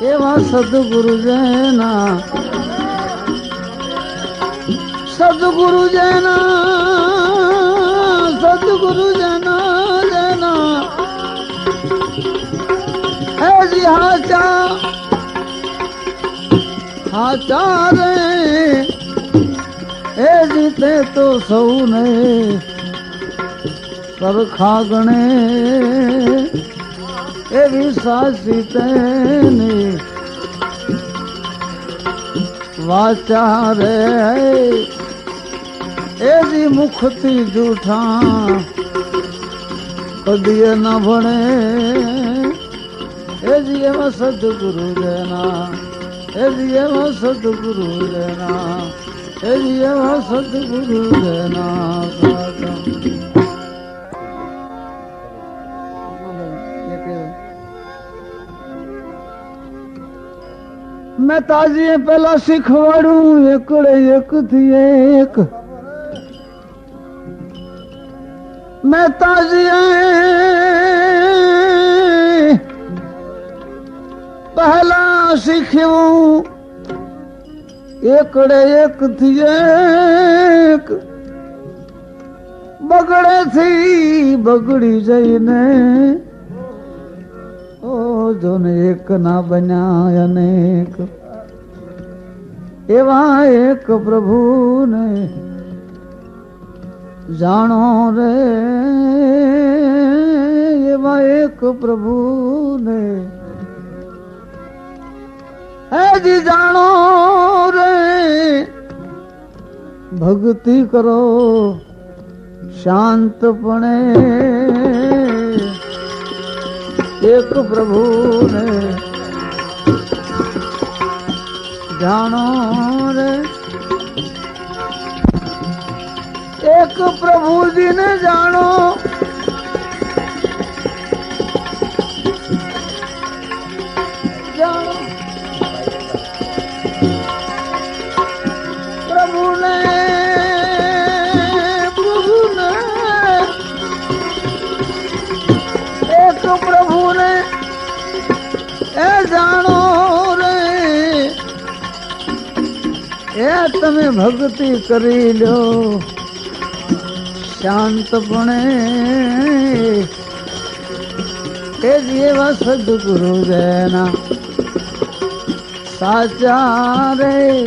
એવા સદગુરુ જેના સદગુરુ જેના. સદગુરુ જેના જેના હે જી હાચા હાચા રે. એ જીતે તો સૌને સરખા ગણે. એવી સાસી તેની વાચા રે એજી મુખથી જૂઠા કદીએ ન ભણે. એજી એમાં સદગુરુ જેના એજી એમાં સદગુરુ જેના એજી એમાં સદગુરુ જેના મેં તાજીએ પેલા શીખવાડું એકડે એક થી એક. મેં તાજીએ પહેલા શીખ્યું, એકડે એક થી એક. બગડે થી બગડી જઈને ઓ જોને એક ના બન્યા અનેક. એવા એક પ્રભુને જાણો રે. એવા એક પ્રભુને હેજી જાણો રે. ભક્તિ કરો, શાંતપણે. એક પ્રભુને જાણો રે. એક પ્રભુજીને જાણો. એક પ્રભુને એ જાણો રે. એ તમે ભક્તિ કરી લો. શાંતપણે. એ જેવા સદગુરુ જેના સાચા રે.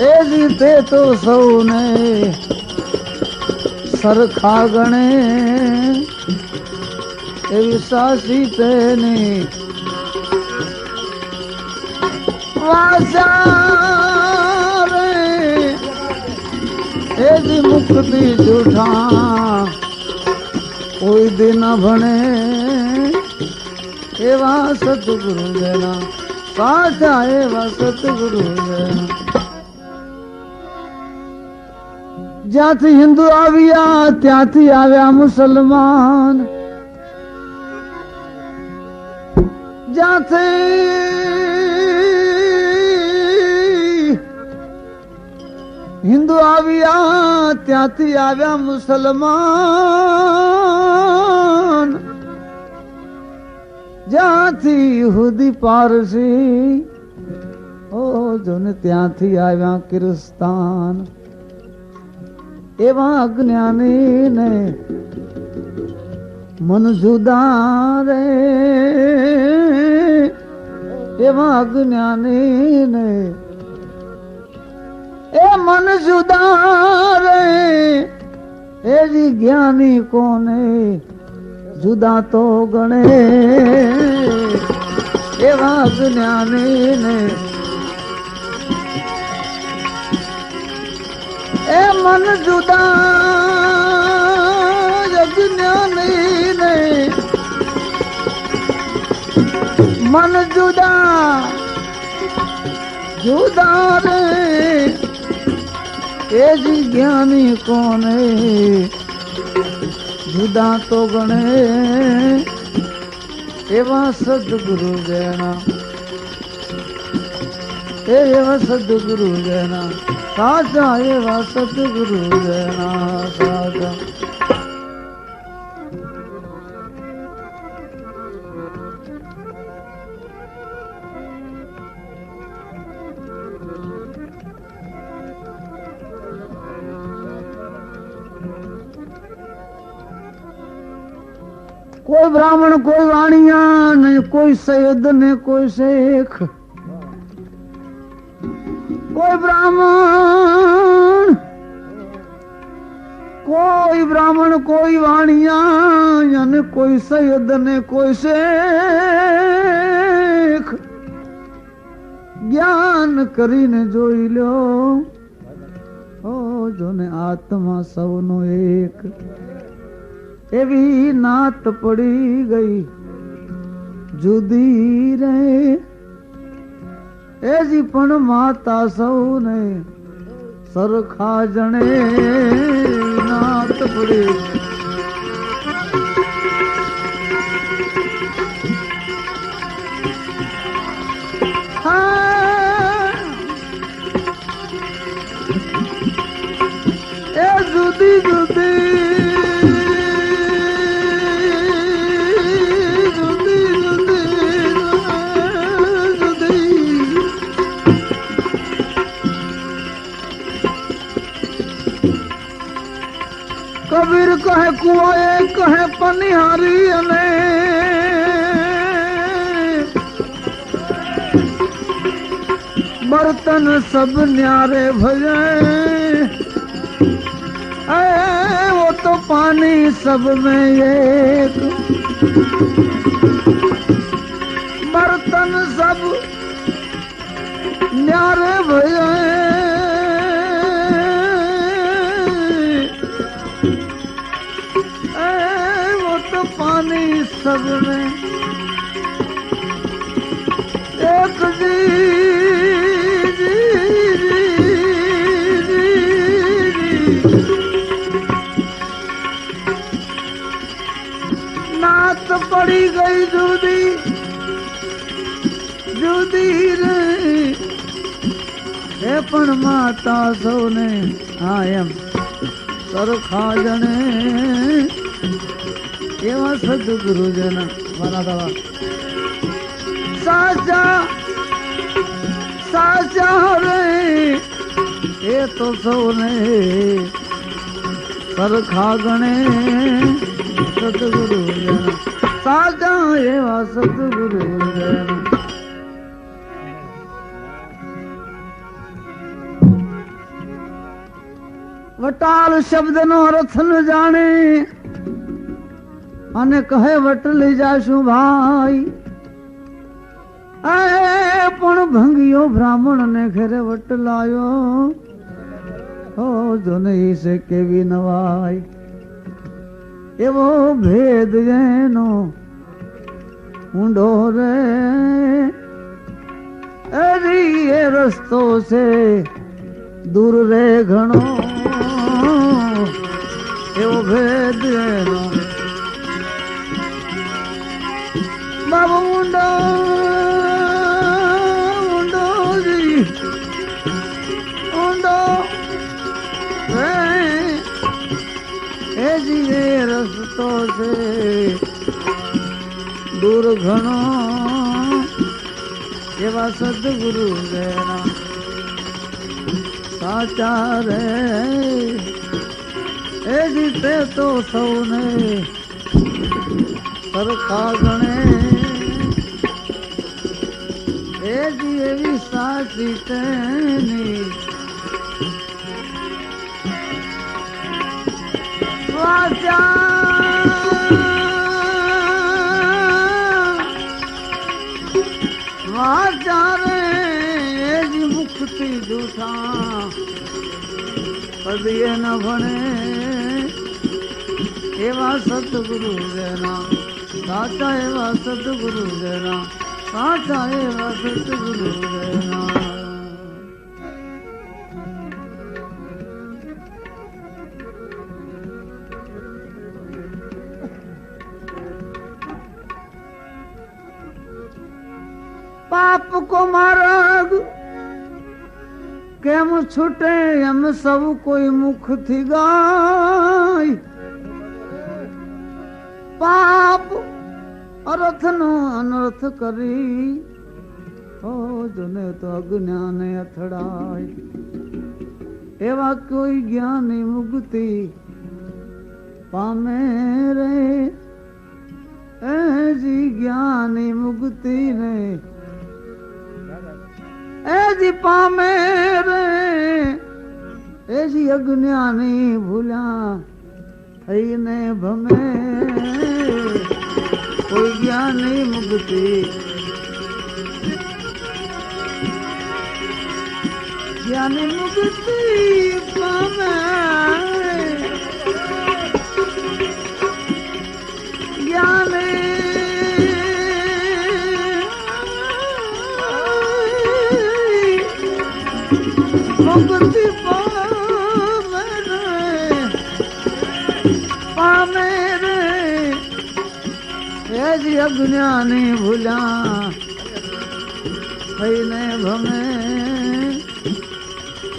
એ રીતે તો સૌને સરખા ગણે એવી સાસી તેની વાસા રે એજી મુક્તિ જૂઠા કોઈ દિન ભણે એવા સતગુરુ જેના સાચા એવા સતગુરુ જેના જ્યાંથી હિન્દુ આવ્યા, ત્યાંથી આવ્યા મુસલમાન. જ્યાંથી હિન્દુ આવ્યા, ત્યાંથી આવ્યા મુસલમાન. જ્યાંથી યહૂદી પારસી, ઓ જોને ત્યાંથી આવ્યા કિરસ્તાન. એવા અજ્ઞાની ને મન જુદા રે. એવા અજ્ઞાની ને એ મન જુદા રે. એ જી જ્ઞાની કોને જુદા તો ગણે. એવા જ્ઞાની એ મન જુદા અજ્ઞાની ને મન જુદા જુદા રે. એ જી જ્ઞાની કોને? જુદા તો ગણે. એવા સદગુરુ જણા એવા સદગુરુ જેના. સાચા એવા સતગુરુ જના સાચા કોઈ બ્રાહ્મણ કોઈ વાણિયા નહીં કોઈ સૈયદ ને કોઈ શેખ કોઈ બ્રાહ્મણ, કોઈ વાણિયા, અને કોઈ સૈયદ ને કોઈ શેખ. જ્ઞાન કરીને જોઈ લ્યો ઓ જોને આત્મા સૌનો એક. એવી નાત પડી ગઈ. જુદી રે. એજી પણ માતા સૌને સરખા જણે નાથ પડી. કબીર કહે કુવાએ કહે પનિહારી અને બર્તન સબ ન્યારે ભજે ए, वो तो पानी सब में एक बर्तन सब न्यारे भैया ને એક નાત પડી ગઈ જુદી જુદી રે એ પણ માતા સૌને આ એમ સરખા એવા સદગુરુ જેના મારા દાવા. સાચા સાચા રે એ તો સૌને સરખા ગણે સદગુરુ જેના સાચા એવા સદગુરુ જેના વટાલ શબ્દ નો અર્થ ન જાણે અને કહે, વટ લઈ જાશું ભાઈ. એ, પણ ભંગિયો બ્રાહ્મણ ને ઘરે વટ લાયો. જો નહીં છે કેવી નવાય એવો ભેદ એનો ઊંડો રે. અરી એ રસ્તો છે દૂર રે ઘણો. એવો ભેદ એનો બાબુ ઊંડો ઊંડો જી ઊંડો રે એ જીવે રસ્તો છે દૂર ઘણો એવા સદગુરુ જેના સાચા રે એ જીતે તો સૌને સરખા ગણે એ જી એવી સાચી તેની. વાચા રે એજી મુક્તિ જૂઠા પદીએ ન ભણે એવા સતગુરુ જેના. સાચા એવા સતગુરુ જેના. પાપ કો માર્ગ કેમ છૂટે? એમ સૌ કોઈ મુખથી ગાય. પાપ અરથ નો અનર્થ કરી. ઓ જને તો અજ્ઞાને અથડાય. એવા કોઈ જ્ઞાની મુક્તિ પામે રે. એ જી જ્ઞાની મુક્તિ ને એ જી પામે રે. એ જી અજ્ઞાની ભૂલ્યા થઈને ભમે. कोई ज्ञान नहीं मुक्ति। ज्ञान मुक्ति ज्ञान मुक्ति અજ્ઞાને અજ્ઞાની ભૂલ્યા થઈને ભમે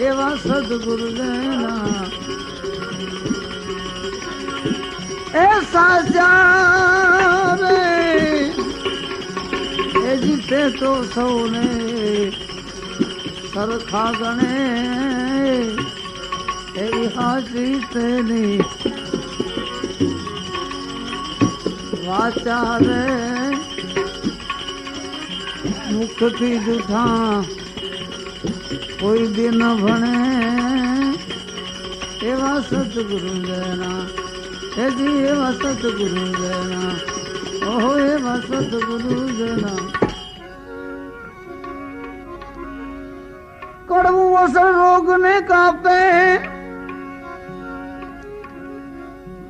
એવા સદગુરુ દેના એ સાચા રે, એ જીતે તો સૌને સરખા ગણે. એવી હાજરી તેની વાચા રે મુખથી જૂઠા કોઈ દિન ભણે. એવા સતગુરુ જના એજી એવા સતગુરુ જના ઓહો એવા સતગુરુ જના કડવું અસર રોગ ને કાપે.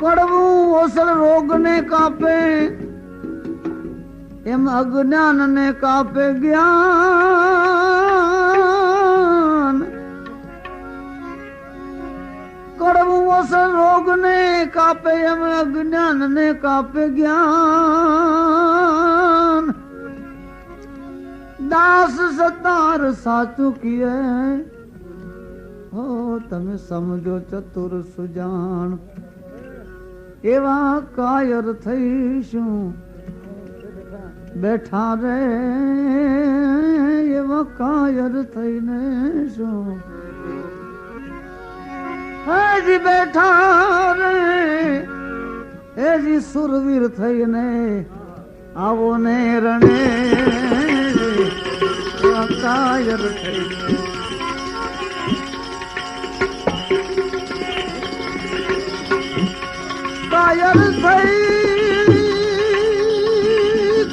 કડવું અસર રોગ ને કાપે, એમ અજ્ઞાન ને કાપે જ્ઞાન. કડવું ઓસળ રોગ ને કાપે, એમ અજ્ઞાન ને કાપે જ્ઞાન. દાસ સતાર સાચું કીએ હો તમે સમજો ચતુર સુજાણ એવા કાયર થઈશું. બેઠા રે, એવા કાયર થઈને શું? હજી બેઠા રે હજી સુરવીર થઈને આવો ને રણે. કાયર થઈને કાયર થઈ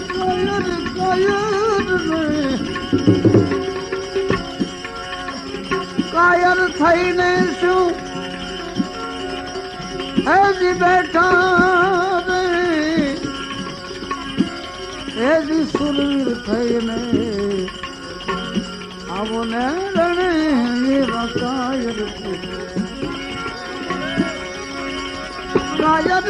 કાયર કાયર કાયર થઈને શું? હજી બેઠા રે હજી સુરવીર થઈને આવો ને રણે કાયર થઈ કાયર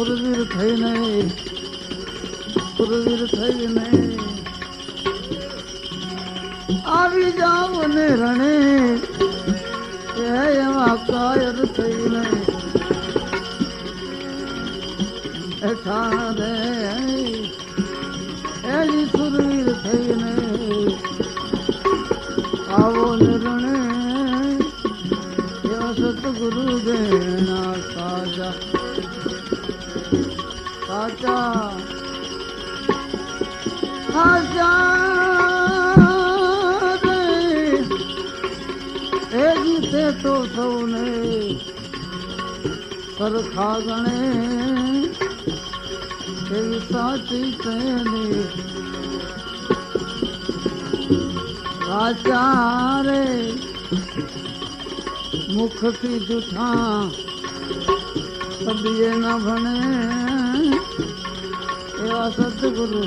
સુરવીર થઈને સુરવીર થઈને આવી જાવ ને રણે એમાં કાયર થઈને ઠારે રે જીતે તો સૌને સરખા ગણે. એવી સાચી તેની આચારે મુખથી જૂઠા સદીએ ન ભણે. એવા સદગુરુ